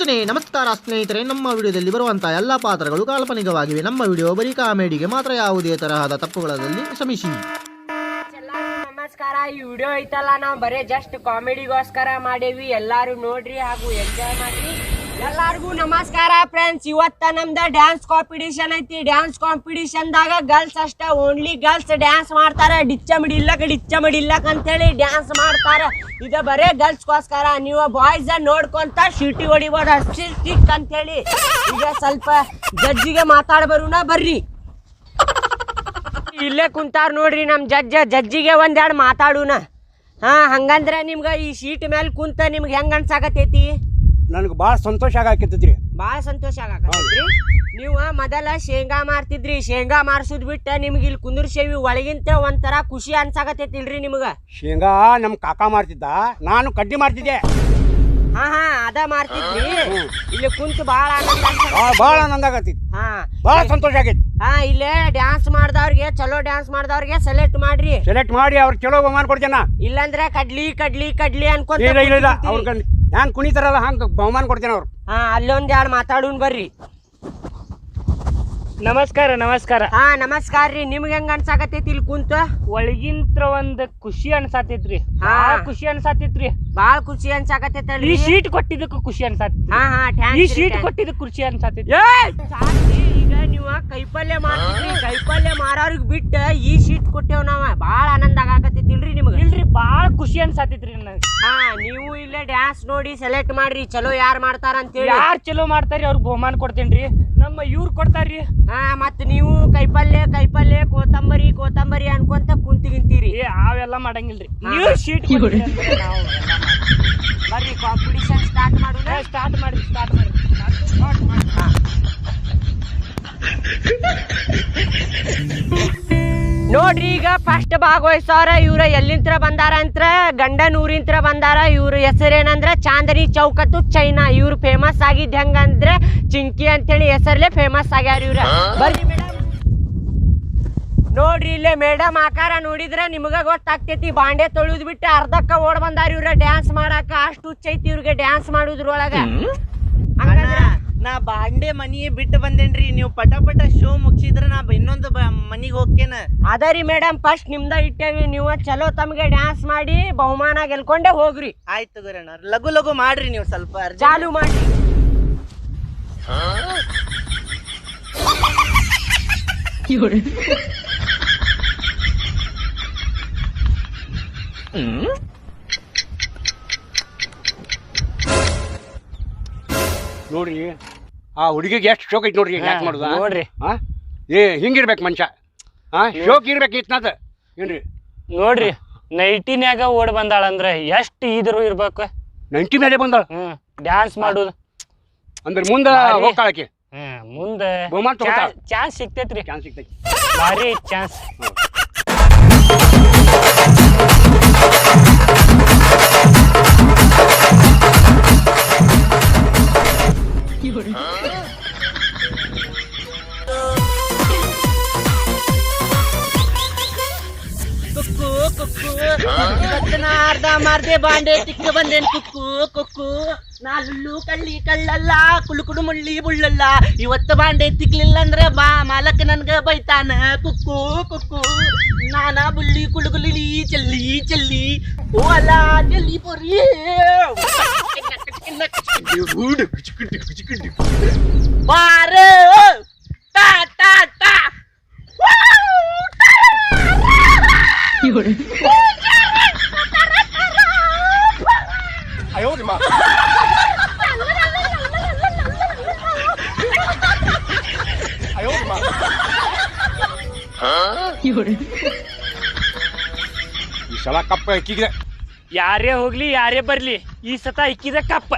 ಸೂಚನೆ ನಮಸ್ಕಾರ ಸ್ನೇಹಿತರೆ, ನಮ್ಮ ವಿಡಿಯೋದಲ್ಲಿ ಬರುವಂತಹ ಎಲ್ಲ ಪಾತ್ರಗಳು ಕಾಲ್ಪನಿಕವಾಗಿವೆ. ನಮ್ಮ ವಿಡಿಯೋ ಬರೀ ಕಾಮಿಡಿಗೆ ಮಾತ್ರ ಯಾವುದೇ ತರಹದ ತಪ್ಪುಗಳಲ್ಲಿ ಶ್ರಮಿಸಿ. ನಮಸ್ಕಾರ. ಈ ವಿಡಿಯೋ ಐತಲ್ಲ, ನಾವು ಬರೇ ಜಸ್ಟ್ ಕಾಮಿಡಿಗೋಸ್ಕರ ಮಾಡೇವಿ. ಎಲ್ಲಾರು ನೋಡ್ರಿ ಹಾಗೂ ಎಂಜಾಯ್ ಮಾಡ್ರಿ. ಎಲ್ಲಾರ್ಗೂ ನಮಸ್ಕಾರ ಫ್ರೆಂಡ್ಸ್ ಇವತ್ತ ನಮ್ದ ಡ್ಯಾನ್ಸ್ ಕಾಂಪಿಟೇಷನ್ ಐತಿ. ಡ್ಯಾನ್ಸ್ ಕಾಂಪಿಟೇಷನ್ ದಾಗ ಗರ್ಲ್ಸ್ ಅಷ್ಟ ಓನ್ಲಿ ಗರ್ಲ್ಸ್ ಡ್ಯಾನ್ಸ್ ಮಾಡ್ತಾರ. ಡಿಚ್ಚ ಮಿಡಿಲ್ಲಕ್ ಡಿಚ್ಚ ಮಿಡಿಲ್ಲಕ್ ಅಂತೇಳಿ ಡ್ಯಾನ್ಸ್ ಮಾಡ್ತಾರ. ಇದ ಬರೇ ಗರ್ಲ್ಸ್ಗೋಸ್ಕರ ನೀವು ಬಾಯ್ಸ್ ನೋಡ್ಕೊಂತ ಶೀಟಿ ಹೊಡಿಬೋದು ಅಷ್ಟೇ ಸ್ಟಿಕ್ ಅಂತೇಳಿ. ಈಗ ಸ್ವಲ್ಪ ಜಡ್ಜಿಗೆ ಮಾತಾಡ ಬರೋಣ ಬರ್ರಿ. ಇಲ್ಲೇ ಕುಂತಾರ ನೋಡ್ರಿ ನಮ್ ಜಡ್ಜ ಜಡ್ಜಿಗೆ ಒಂದೆರಡು ಮಾತಾಡೋಣ. ಹಾ, ಹಂಗಂದ್ರೆ ನಿಮ್ಗೆ ಈ ಶೀಟ್ ಮೇಲೆ ಕುಂತ ನಿಮ್ಗೆ ಹೆಂಗೆ ಅನ್ಸಾಕತೈತಿ ನನಗೆ ಭಾಳ ಸಂತೋಷ ಆಗಾಕತ್ತೈತ್ರಿ ಭಾಳ ಸಂತೋಷ ಆಗಾಕ್ರಿ ನೀವು ಮೊದಲ ಶೇಂಗಾ ಮಾರ್ತಿದ್ರಿ. ಶೇಂಗಾ ಮಾರ್ಸುದ್ ಬಿಟ್ಟ ನಿಮ್ಗೆ ಇಲ್ಲಿ ಕುಂದ್ರಸೇವಿ ಒಳಗಿಂತ ಒಂಥರ ಖುಷಿ ಅನ್ಸಾಕತ್ತೈತಿಲ್ರಿ ನಿಮ್ಗ? ಶೇಂಗಾ ನಮ್ಮ ಕಾಕ ಮಾರ್ತಿದ್ದ ನಾನು ಕಡ್ಡಿ ಮಾಡ್ತಿದ್ದೆ ಹಾ ಹಾ ಅದ ಮಾರ್ತಿದ್ರಿ. ಇಲ್ಲಿ ಕುಂತು ಭಾಳ ಆನಂದ ಭಾಳ ಆನಂದ ಆಗತ್ತೈತಿ. ಹಾ. ಭಾಳ ಸಂತೋಷ ಆಗೈತಿ. ಹಾ ಇಲ್ಲೇ ಡ್ಯಾನ್ಸ್ ಮಾಡ್ದವ್ರಿಗೆ ಚಲೋ ಡ್ಯಾನ್ಸ್ ಮಾಡ್ದವ್ರಿಗೆ ಸೆಲೆಕ್ಟ್ ಮಾಡ್ರಿ. ಸೆಲೆಕ್ಟ್ ಮಾಡಿ ಅವ್ರು ಚಲೋ ಬಹುಮಾನ ಕೊಡ್ತೇನ. ಇಲ್ಲಂದ್ರೆ ಕಡ್ಲಿ ಕಡ್ಲಿ ಕಡ್ಲಿ ಅನ್ಕೊಂತ ಇಲ್ಲ ಕೂತಿರ್ತೀರಿ. ಕುಣಿತಾರಲ್ಲ ಹಂಗೆ ಬಹುಮಾನ ಕೊಡ್ತೇನೆ ಅವ್ರು. ಹಾ ಅಲ್ಲೊಂದ್ ಎರಡು ಮಾತಾಡೋಣ ಬರ್ರಿ. ನಮಸ್ಕಾರ ನಮಸ್ಕಾರ. ಹಾ ನಮಸ್ಕಾರ ರೀ. ನಿಮ್ಗೆ ಹೆಂಗ್ ಅನ್ಸಾಕತೈತಿ ಇಲ್ಲಿ ಕುಂತ? ಒಳಗಿಂತ್ರ ಒಂದ್ ಖುಷಿ ಅನ್ಸಾತೈತ್ರಿ. ಹಾ. ಹಾ ಖುಷಿ ಅನ್ಸಾತೈತ್ರಿ. ಬಾಳ ಖುಷಿ ಈ ಅನ್ಸಾಕತೈತಲ್ರಿ ಶೀಟ್ ಕೊಟ್ಟಿದ್ದಕ್ಕೂ ಖುಷಿ ಅನ್ಸಾತೈತಿ ಹಾ ಹಾ ಈ ಥ್ಯಾಂಕ್ಸ್ ಶೀಟ್ ಕೊಟ್ಟಿದ್ದಕ್ ಖುಷಿ ಅನ್ಸಾತೈತಿ ಈಗ ನೀವ ಕೈಪಲ್ಯ ಮಾಡ್ತಿದ್ರಿ ಕೈಪಲ್ಯ ಮಾರೋರ್ಗ್ ಬಿಟ್ಟ ಈ ಶೀಟ್ ಕೊಟ್ಟೇವ್ ನಾವ. ಬಾಳ ಆನಂದ ಖುಷಿ ಅನ್ಸಾತಿತ್ರಿ ನನಗೆ. ಹಾ ನೀವು ಇಲ್ಲೇ ಡ್ಯಾನ್ಸ್ ನೋಡಿ ಸೆಲೆಕ್ಟ್ ಮಾಡ್ರಿ ಚಲೋ ಯಾರ್ ಮಾಡ್ತಾರ ಅಂತೇಳಿ ಯಾರ್ ಚಲೋ ಮಾಡ್ತಾರಿ ಅವ್ರಿಗೆ ಬಹುಮಾನ ಕೊಡ್ತೇನ್ರಿ? ನಮ್ಮ ಇವ್ರು ಕೊಡ್ತಾರ್ರಿ. ಹಾ ಮತ್ತೆ ನೀವು ಕೈಪಲ್ಯ ಕೈಪಲ್ಯ ಕೋತಂಬರಿ ಕೋತಂಬರಿ ಅನ್ಕೊಂತ ಕುಂತಿಗಿಂತೀರಿ. ಏ ಅವೆಲ್ಲ ಮಾಡಂಗಿಲ್ರಿ. ನೀವು ಶೀಟ್ ಬರ್ರಿ ಕಾಂಪಿಟಿಷನ್ ಸ್ಟಾರ್ಟ್ ಮಾಡೋಣ. ಸ್ಟಾರ್ಟ್ ಮಾಡಿ ಸ್ಟಾರ್ಟ್ ಮಾಡಿ ಸ್ಟಾರ್ಟ್ ಮಾಡಿ ನೋಡ್ರಿ ಈಗ ಫಸ್ಟ್ ಭಾಗವಹಿಸೋರ ಇವ್ರ ಎಲ್ಲಿಂತ್ರ ಬಂದಾರ ಅಂತ ಗಂಡನ ಊರಿಂತ್ರ ಬಂದಾರ ಇವ್ರ ಹೆಸರೇನಂದ್ರ ಚಾಂದನಿ ಚೌಕತ್ತು ಚೈನಾ. ಇವ್ರು ಫೇಮಸ್ ಆಗಿದ್ ಹೆಂಗಂದ್ರೆ ಚಿಂಕಿ ಅಂತೇಳಿ ಹೆಸರ್ಲೆ ಫೇಮಸ್ ಆಗ್ಯಾರ ಇವ್ರ. ಬರ್ರಿ ಮೇಡಮ್ ನೋಡ್ರಿ ಇಲ್ಲೇ ಮೇಡಮ್ ಆಕಾರ ನೋಡಿದ್ರೆ ನಿಮಗ ಗೊತ್ತಾಗ್ತೈತಿ ಬಾಂಡೆ ತೊಳೆದ್ ಬಿಟ್ಟು ಅರ್ಧಕ್ಕ ಓಡ್ ಬಂದಾರ ಇವ್ರ ಡ್ಯಾನ್ಸ್ ಮಾಡಾಕ. ಅಷ್ಟು ಹುಚ್ಚೈತಿ ಇವ್ರಿಗೆ ಡ್ಯಾನ್ಸ್ ಮಾಡುದ್ರೊಳಗ. ಹಂಗಂದ್ರ ನಾ ಬಾಂಡೆ ಮನಿ ಬಿಟ್ಟು ಬಂದೇನ್ರಿ. ನೀವು ಪಟ ಪಟ ಶೋ ಮುಗಿಸಿದ್ರ ನಾ ಇನ್ನೊಂದು ಮನಿಗೆ ಹೋಗ್ತೇನ. ಅದರಿ ರೀ ಮೇಡಮ್ ಫಸ್ಟ್ ನಿಮ್ದ ಇಟ್ಟೇವಿ. ನೀವು ಚಲೋ ತಮ್ಗೆ ಡ್ಯಾನ್ಸ್ ಮಾಡಿ ಬಹುಮಾನ ಗೆಲ್ಕೊಂಡೆ ಹೋಗ್ರಿ. ಆಯ್ತು ಗುರಣ್ಣ ಲಘು ಲಘು ಮಾಡ್ರಿ ನೀವು ಸ್ವಲ್ಪ. ಚಾಲು ಮಾಡಿ ನೋಡ್ರಿ. ಆ ಹುಡುಗಿಗೆ ಎಷ್ಟು ಶೋಕ್ ಐತಿ ನೋಡ್ರಿ ಯಾಕೆ ಮಾಡುದು? ನೋಡ್ರಿ. ಹಾ ಏ ಹಿಂಗಿರ್ಬೇಕು ಮನುಷ್ಯ. ಹಾ ಶೋಕ್ ಇರ್ಬೇಕು ಇತ್ನಾದ ಏನ್ರಿ? ನೋಡ್ರಿ ನೈಟಿನ್ಯಾಗ ಓಡ್ ಬಂದಾಳಂದ್ರ ಎಷ್ಟು ಇದ್ರು ಇರ್ಬೇಕು. ನೈಂಟಿ ಮೇಲೆ ಬಂದಾಳ? ಹ್ಮ್ ಡ್ಯಾನ್ಸ್ ಮಾಡುದು. ಅಂದ್ರೆ ಮುಂದೆ. ಹೋಗ್ತಾಳಕ್ಕೆ ಹ್ಮ್ ಮುಂದೆ ಬಹುಮಾನ ತಗೋತಾಳ. ಚಾನ್ಸ್ ಸಿಗ್ತೈತ್ರಿ. ಚಾನ್ಸ್ ಸಿಗ್ತೈತಿ. ಭಾರಿ ಚಾನ್ಸ್. ಅರ್ಧ ಮಾರ್ದೆ ಬಾಂಡೆ ತಿಕ್ಕ ಬಂದೇನ್ ಕುಕ್ಕು ಕುಕ್ಕು ನಾ ಲುಲ್ಲು ಕಳ್ಳಿ ಕಳ್ಳಲ್ಲ ಕುಳುಕುಡು ಮುಳ್ಳಿ ಬುಳ್ಳಲ್ಲ ಇವತ್ತು ಬಾಂಡೆ ತಿಕ್ಲಿಲ್ಲ ಅಂದ್ರೆ ಬಾ ಮಾಲಕ್ ನನ್ಗ ಬೈತಾನ ಕುಕ್ಕು ಕುಕ್ಕು ನಾನ ಬುಳ್ಳಿ ಕುಳುಗುಲಿ ಚೆಲ್ಲಿ ಚೆಲ್ಲಿ ಓ ಅಲ್ಲ ಚೆಲ್ಲಿ ಪೊರಿ ಬಾರ ಟಾ ಟಾ ಟಾ ಈ ಸಲ ಕಪ್ಪ ಇಕ್ಕಿಗೆ ಯಾರೇ ಹೋಗ್ಲಿ ಯಾರೇ ಬರ್ಲಿ ಈ ಸತ ಇಕ್ಕಿದ ಕಪ್ಪ.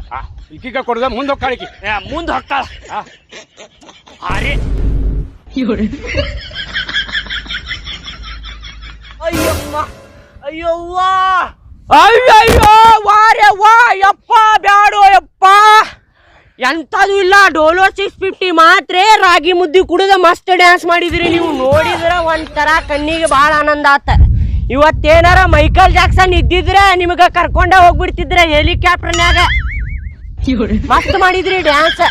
ಇಕ್ಕಿಗ ಕೊಡದ ಮುಂದೆ ಹೊಕ್ಕಾಳಿಕಿ ಮುಂದೆ ಹೊಕ್ಕಾಳ ಹಾರಿ ಅಯ್ಯಮ್ಮ ಅಯ್ಯವ್ವ. ಅಯ್ಯಯ್ಯೋ ವಾರೆ ವಾ ಯಪ್ಪ ಬ್ಯಾಡೋ ಯಪ್ಪ. ಎಂಥದ್ದು ಇಲ್ಲ ಡೋಲೋ ಸಿಕ್ಸ್ ಫಿಫ್ಟಿ ಮಾತ್ರ ರಾಗಿ ಮುದ್ದೆ ಕುಡಿದ ಮಸ್ತ್ ಡ್ಯಾನ್ಸ್ ಮಾಡಿದ್ರಿ ನೀವು. ನೋಡಿದ್ರ ಒಂಥರ ಕಣ್ಣಿಗೆ ಭಾಳ ಆನಂದ ಆತ. ಇವತ್ತೇನಾರ ಮೈಕಲ್ ಜಾಕ್ಸನ್ ಇದ್ದಿದ್ರೆ ನಿಮಗೆ ಕರ್ಕೊಂಡ ಹೋಗ್ಬಿಡ್ತಿದ್ರೆ ಹೆಲಿಕಾಪ್ಟರ್ನ್ಯಾಗ. ಮಸ್ತ್ ಮಾಡಿದ್ರಿ ಡ್ಯಾನ್ಸ್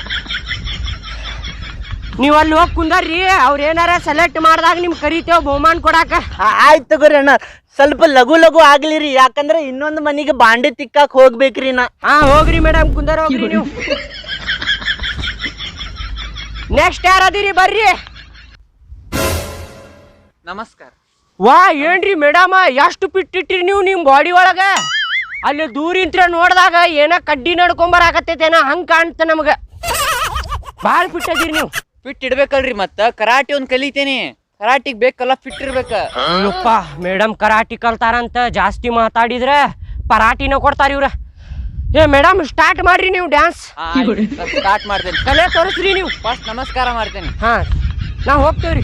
ನೀವು ಅಲ್ಲಿ ಹೋಗಿ ಕುಂದರ್ರಿ ಅವ್ರ ಏನಾರ ಸೆಲೆಕ್ಟ್ ಮಾಡ್ದಾಗ ನಿಮ್ ಕರಿತೇವ್ ಬಹುಮಾನ ಕೊಡಾಕ. ಆಯ್ತು ಗುರಿ ತಗೋರಿ ಅಣ್ಣ. ಸ್ವಲ್ಪ ಲಘು ಲಘು ಆಗ್ಲಿರಿ ಯಾಕಂದ್ರೆ ಇನ್ನೊಂದ್ ಮನಿಗೆ ಬಾಂಡಿ ತಿಕ್ಕಾಕ್ ಹೋಗ್ಬೇಕ್ರಿ ನಾ. ಹಾ ಹೋಗ್ರಿ ಮೇಡಮ್ ಕುಂದರ್ ಹೋಗ್ರಿ ನೀವು. ನೆಕ್ಸ್ಟ್ ಯಾರದಿರಿ ಬರ್ರಿ. ನಮಸ್ಕಾರ. ವಾ ಏನ್ರಿ ಮೇಡಮ? ಎಷ್ಟು ಪಿಟ್ಟಿಟ್ಟಿರಿ ನೀವು ನಿಮ್ ಬಾಡಿ ಒಳಗ? ಅಲ್ಲಿ ದೂರಿಂತ್ರ ನೋಡಿದಾಗ ಏನ ಕಡ್ಡಿ ನಡ್ಕೊಂಬರಾಕತ್ತೈತೇನ ಹಂಗ್ ಕಾಣ್ತ ನಮಗ. ಭಾಳ ಪಿಟ್ಟದಿರಿ ನೀವು. ಫಿಟ್ ಇಡ್ಬೇಕಲ್ರಿ ಮತ್ತ. ಕರಾಟೆ ಒಂದ್ ಕಲಿತೇನಿ. ಕರಾಟಿಗ್ ಬೇಕಲ್ಲ ಫಿಟ್ ಇರ್ಬೇಕ ಅಯ್ಯಪ್ಪ ಮೇಡಮ್ ಕರಾಟಿ ಕಲ್ತಾರಂತ ಜಾಸ್ತಿ ಮಾತಾಡಿದ್ರ ಪರಾಟಿನ ಕೊಡ್ತಾರ ಇವ್ರ. ಏ ಮೇಡಮ್ ಸ್ಟಾರ್ಟ್ ಮಾಡ್ರಿ ನೀವು ಡ್ಯಾನ್ಸ್ ಸ್ಟಾರ್ಟ್ ಮಾಡ್ತೇನೆ. ಕಲೆ ತೋರಿಸ್ರಿ ನೀವು. ಫಸ್ಟ್ ನಮಸ್ಕಾರ ಮಾಡ್ತೇನೆ. ಹಾ ನಾ ಹೋಗ್ತೇವ್ರಿ.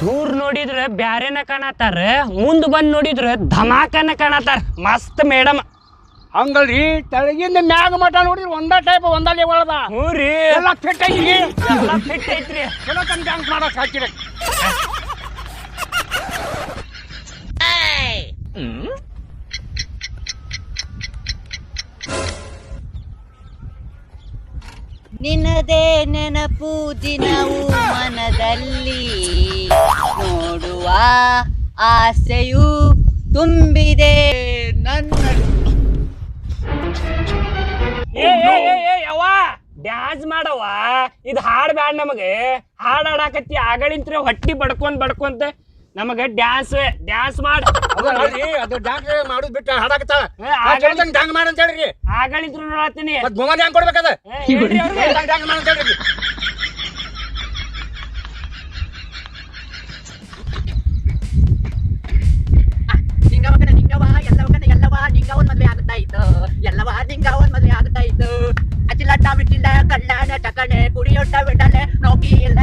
ದೂರ್ ನೋಡಿದ್ರೆ ಬ್ಯಾರೇನ ಕಾಣತಾರ ಮುಂದ್ ಬಂದ್ ನೋಡಿದ್ರ ಧಮಾಕನ ಕಾಣತಾರ. ಮಸ್ತ್ ಮೇಡಮ್. ಹಂಗಲ್ರಿ ತೆಳಗಿಂದ ಮ್ಯಾಗ ಮಠ ನೋಡಿದ್ರೆ ಒಂದ ಟೈಪ್ ಒಂದ ಲೆವಲ್ದ ಹ್ಞೂ ರೀ. ಎಲ್ಲ ಫಿಟ್ ಐತಿ ಎಲ್ಲ ಫಿಟ್ ಐತ್ರಿ. ಚಲೋ ತಮ್ಮ ಡ್ಯಾನ್ಸ್ ಮಾಡಕ್ ಹಾಕಿರಿ ನಿನ್ನದೇ ನೆನಪು ದಿನವು ಮನದಲ್ಲಿ ನೋಡುವ ಆಸೆಯು ತುಂಬಿದೆ ನನ್ನ ಡ್ಯಾನ್ಸ್ ಮಾಡವ್ವ. ಇದು ಹಾಡ್ ಬ್ಯಾಡ್ ನಮಗೆ. ಹಾಡ್ ಆಡಾಕತ್ತಿ ಆಗಳಿಂತ್ರ ಹೊಟ್ಟಿ ಬಡ್ಕೊಂಡ್ ಬಡ್ಕೊಂತ. ನಮಗ ಡ್ಯಾನ್ಸ್ ಡ್ಯಾನ್ಸ್ ಮಾಡ. ಅದು ಡ್ಯಾನ್ಸ್ ಮಾಡುದ್ ಬಿಟ್ಟು ಹಾಡಾಕತ್ತಾಳ. ಡ್ಯಾನ್ಸ್ ಮಾಡ ಅಂತ ಹೇಳ್ರಿ. ಆಗಳಿದ್ರು ನೋಡತ್ತೀನಿ ಮತ್ ಬಹುಮಾನ ಹೆಂಗ್ ಕೊಡ್ಬೇಕದ. ಅವ್ರಿಗೆ. ಮಾಡ ಅಂತ ಹೇಳ್ರಿ. ನಿಂಗವಕನ ನಿಂಗವ ಎಲ್ಲವಕನ ಎಲ್ಲವ ನಿಂಗ ಒಂದ್ ಮದ್ವೆ ಆಗ್ತಾ ಇತ್ತು. ಎಲ್ಲವ ನಿಂಗ ಒಂದ್ ಮದ್ವೆ ಆಗ್ತಾ ಇತ್ತು. ಅಚಿಲಟ್ಟ ಬಿಟ್ಟಿಲ್ಲ ಕಳ್ಳನ ಟಕಣೆ ಕುಡಿಯೊಟ್ಟ ಬಿಡಲೆ ನೋಕಿ ಇಲ್ಲ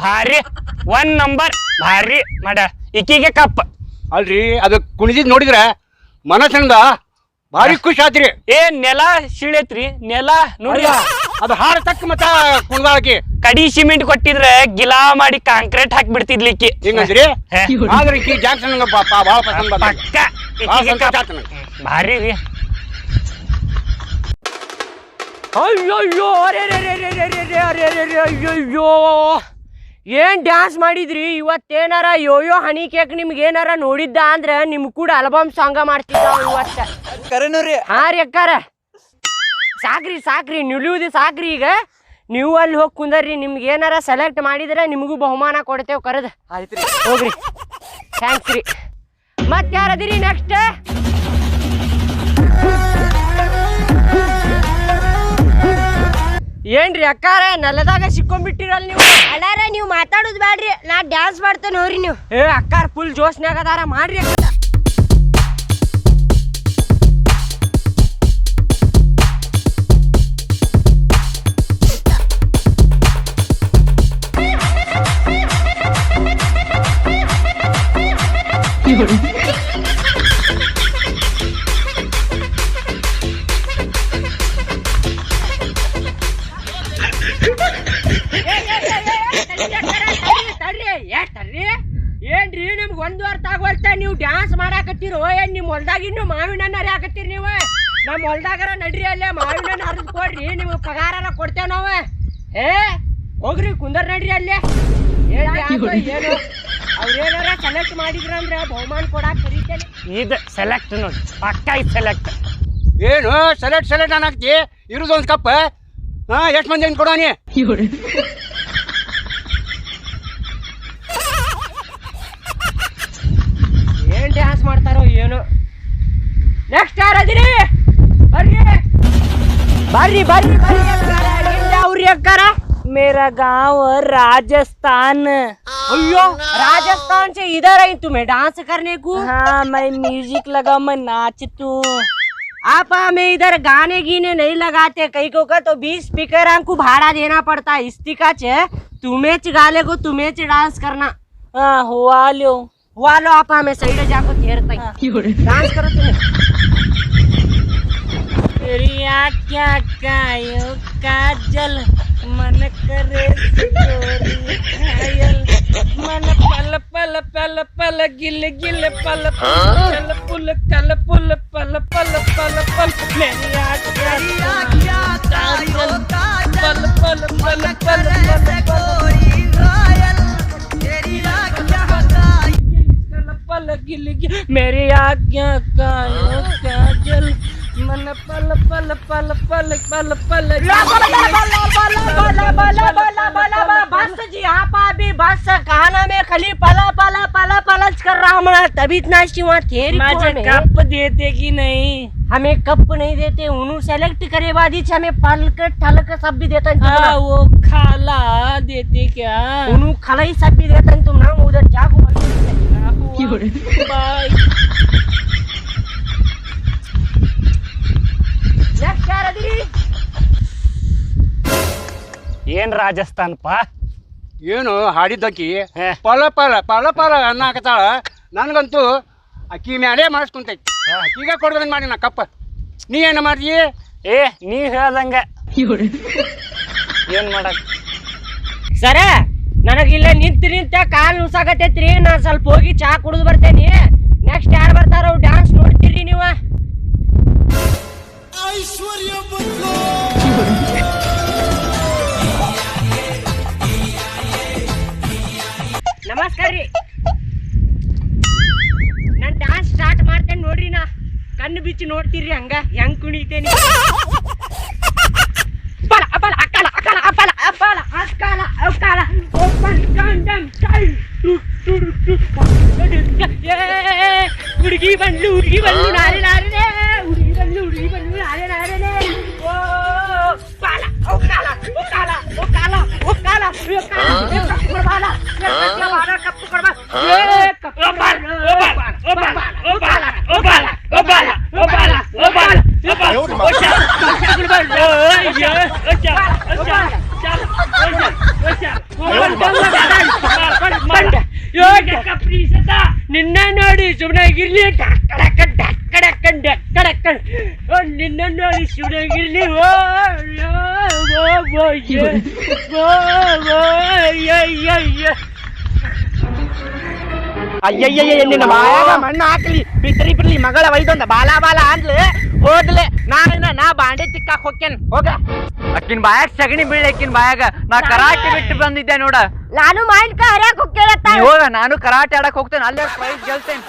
ಭಾರಿ. ಒನ್ ನಂಬರ್ ಭಾರಿ ಮಾಡ. ಇಕ್ಕಿಗೆ ಕಪ್. ಅಲ್ರಿ ಅದು ಕುಣಿದಿದ್ ನೋಡಿದ್ರ ಮನಸ್ಸಿಂದ ಭಾರಿ ಖುಷಿ ಆತ್ರಿ. ಏ ನೆಲ ಶಿಳೈತ್ರಿ. ನೆಲ ನೋಡಿ. ಅದು ಹಾರ ತಕ್ಕ ಮತ್ತ ಕುಣಿದಾಕಿ. ಕಡಿ ಸಿಮೆಂಟ್ ಕೊಟ್ಟಿದ್ರೆ ಗಿಲಾ ಮಾಡಿ ಕಾಂಕ್ರೀಟ್ ಹಾಕಿ ಬಿಡ್ತಿದ್ಲಿಕ್ಕಿ ಹಿಂಗಂದ್ರಿ. ಆದ್ರೆ ಈ ನಂಗೆ ಭಾಳ ಪಸಂದ್ ಪಕ್ಕ. ಇಕ್ಕಿಗೆ ಕಪ್. ಭಾರಿ ರೀ. ಅಯ್ಯಯ್ಯೋ ಅರೆ ಅರೆ ಅರೆ ಅರೆ ಅಯ್ಯಯ್ಯೋ. ಏನ್ ಡ್ಯಾನ್ಸ್ ಮಾಡಿದ್ರಿ? ಇವತ್ತೇನಾರ ಯೋಯೋ ಹನಿ ಕೇಕ್ ನಿಮ್ಗೆ ಏನಾರ ನೋಡಿದ್ದ ಅಂದ್ರೆ ನಿಮ್ ಕೂಡ ಆಲ್ಬಮ್ ಸಾಂಗ ಮಾಡ್ತಿದ್ದ ಇವತ್ತ. ಕರೆನೂರಿ ಹಾ ರೀ ಅಕ್ಕಾರ. ಸಾಕ್ರಿ ಸಾಕ್ರಿ ನಿಲ್ಲುವುದು ಸಾಕ್ರಿ ಈಗ. ನೀವು ಅಲ್ಲಿ ಹೋಗಿ ಕುಂದರ್ರಿ ನಿಮ್ಗೆ ಏನಾರ ಸೆಲೆಕ್ಟ್ ಮಾಡಿದ್ರೆ ನಿಮಗೂ ಬಹುಮಾನ ಕೊಡ್ತೇವೆ ಕರೆದ. ಆಯ್ತ್ರಿ. ಹೋಗ್ರಿ. ಥ್ಯಾಂಕ್ಸ್ ರೀ. ಮತ್ತೆ ಯಾರದಿರಿ ನೆಕ್ಸ್ಟ್ ಏನ್ರಿ ಅಕ್ಕಾರ ನೆಲದಾಗ ಸಿಕ್ಕೊಂಡ್ಬಿಟ್ಟಿರಲ್ ನೀವು? ಅಲ್ಲಾರ ನೀವು ಮಾತಾಡೋದು ಬ್ಯಾಡ್ರಿ. ನಾ ಡ್ಯಾನ್ಸ್ ಮಾಡ್ತೇನೆ ಹೋರಿ ನೀವು. ಏ ಅಕ್ಕಾರ ಫುಲ್ ಜೋಶ್ನ್ಯಾಗ ಅದಾರ. ಮಾಡ್ರಿ ಅಕ್ಕ ಮಾಡಾಕತ್ತೀರೋ ಏನ್ ನಿಮ್ ಹೊಲ್ದಾಗ ಇನ್ನು ಮಾವಿನ ಹಣ್ಣು ಹಾಕತ್ತೀರಿ ನೀವು? ನಮ್ಮ ಹೊಲ್ದಾಗರ ನಡ್ರಿ ಅಲ್ಲೇ ಮಾವಿನ ಹಣ್ಣು ಹರಿದು ಕೊಡ್ರಿ ನಿಮ್ಗೆ ಪಗಾರ ಕೊಡ್ತೇವೆ ನಾವು. ಏ ಹೋಗ್ರಿ ಕುಂದರ್ ನಡ್ರಿ ಅಲ್ಲೇ. ಏನ್ ಅವ್ರೇನಾರ ಸೆಲೆಕ್ಟ್ ಮಾಡಿದ್ರಂದ್ರೆ ಬಹುಮಾನ ಕೊಡಾಕ್ ಕರೀತೇನೆ ಇದು ಸೆಲೆಕ್ಟ್ ನೋಡಿ ಪಕ್ಕ ಇದು ಸೆಲೆಕ್ಟ್ ಏನು? ಸೆಲೆಕ್ಟ್ ಸೆಲೆಕ್ಟ್ ಅನ್ನಕ್ತಿ ಇರುದು ಒಂದ್ ಕಪ್? ಹಾ ಎಷ್ಟ್ ಮಂದಿ ಏನ್ ಕೊಡೋನಿ ನೆಕ್ಸ್ಟ್ ಯಾರದಿರಿ ಬರ್ರಿ ಬರ್ರಿ ಬರ್ರಿ ಬರ್ರಿ ಅವ್ರಿ ಅಕ್ಕಾರ ಮೇರಾ ಗಾಂವ್ ರಾಜಸ್ಥಾನ್ अयो राजस्थान से इधर आई तुम्हें डांस करने को हाँ मैं म्यूजिक लगा मैं नाचतू आप हमें इधर गाने गीने नहीं लगाते कई को का तो बीस स्पीकर को भाड़ा देना पड़ता है इस्तिका चे तुम्हें च गाले को तुम्हें च डांस करना हाँ हुआ लो वालो आप हमें सही जाको घेरता डांस करो तुम्हें तेरी आँखें का यो काजल मन करे घायल। मन पल पल पल पल गिल गिल पल पल पुल कल पुल पल पल पल पल। मेरी आँखियाँ काजल पल पल पल पल पल पल गिल गिल मेरी आज्ञा का काजल मन पल पल पल पल पल पल बस जी हाँ पाबी बस कहाना में खाली पला पला पला पलच कर रहा हूँ तभी इतना शिवा तेरी माझे कप देते की नहीं हमें कप नहीं देते उन्होंने सेलेक्ट करे बाद ही हमें पलक ठलक सब भी देता है हाँ वो खाला देते क्या उन्होंने खलाई सब भी देता है तुम ना उधर जागो बाय ರಾಜಸ್ಥಾನಪ್ಪ. ಏನು ಹಾಡಿದ್ದಕ್ಕಿ? ಹೇ. ಪಲ ಪಲ ಪಲ ಪಲ ಹಾಕತಾಳ ನನಗಂತೂ ಅಕ್ಕಿ ಮ್ಯಾಲೆ ಮಾಡಿಸ್ಕೊಂತೈತಿ. ಈಗ ಕೊಡ್ದಂಗೆ ಮಾಡಿ ನಾ ಕಪ್ಪ. ನೀ ಏನು ಮಾಡ್ದಿ ಏ ನೀ ಹೇಳ್ದಂಗ. ಏನ್ ಮಾಡಕ್? ಸರ ನನಗಿಲ್ಲ ನಿಂತು ನಿಂತ ಕಾಲ್ ಉಸಾಕತೈತ್ರಿ ನಾನು ಸ್ವಲ್ಪ ಹೋಗಿ ಚಾ ಕುಡಿದು ಬರ್ತೇನಿ. ನೆಕ್ಸ್ಟ್ ಯಾರು ಬರ್ತಾರೋ ಡ್ಯಾನ್ಸ್ ನೋಡ್ತೀರಿ ನೀವು. ನಮಸ್ಕಾರ ರೀ ನಾನು ಡ್ಯಾನ್ಸ್ ಸ್ಟಾರ್ಟ್ ಮಾಡ್ತೇನೆ ನೋಡ್ರಿ ನಾ. ಕಣ್ಣು ಬಿಚ್ಚಿ ನೋಡ್ತೀರಿ ಹಂಗ. ಹೆಂಗ್ ಕುಣಿತೇನಿ? ಅಯ್ಯಯ್ಯ ನಿನ್ನ ಬಾಯಾಗ ಮಣ್ಣು ಹಾಕ್ಲಿ ಬಿತ್ತರಿ ಬಿಡ್ಲಿ ಮಗಳ ಒಯ್ದೊಂದ ಬಾಲ ಬಾಲ ಅಂದ್ಲೆ ಹೋಗ್ಲೆ ನಾನು ನಾ ಬಾಂಡೆ ತಿಕ್ಕಾಕ್ ಹೋಗ್ತೇನೆ ಹೋಗ ಅಕ್ಕಿನ ಬಾಯಾಗ ಸಗಣಿ ಬೀಳಿ ಅಕ್ಕಿನ ಬಾಯಾಗ ನಾ ಕರಾಟೆ ಬಿಟ್ಟು ಬಂದಿದ್ದೆ ನೋಡ ನಾನು ಮಾವಿನಕಾಯಿ ಹರಿಯಾಕ ಹೋಗ್ತೇನೆ ಹೋಗ ನಾನು ಕರಾಟೆ ಆಡಕ್ ಹೋಗ್ತೇನೆ ಅಲ್ಲೇ ಪ್ರೈಸ್ ಗೆಲ್ತೇನೆ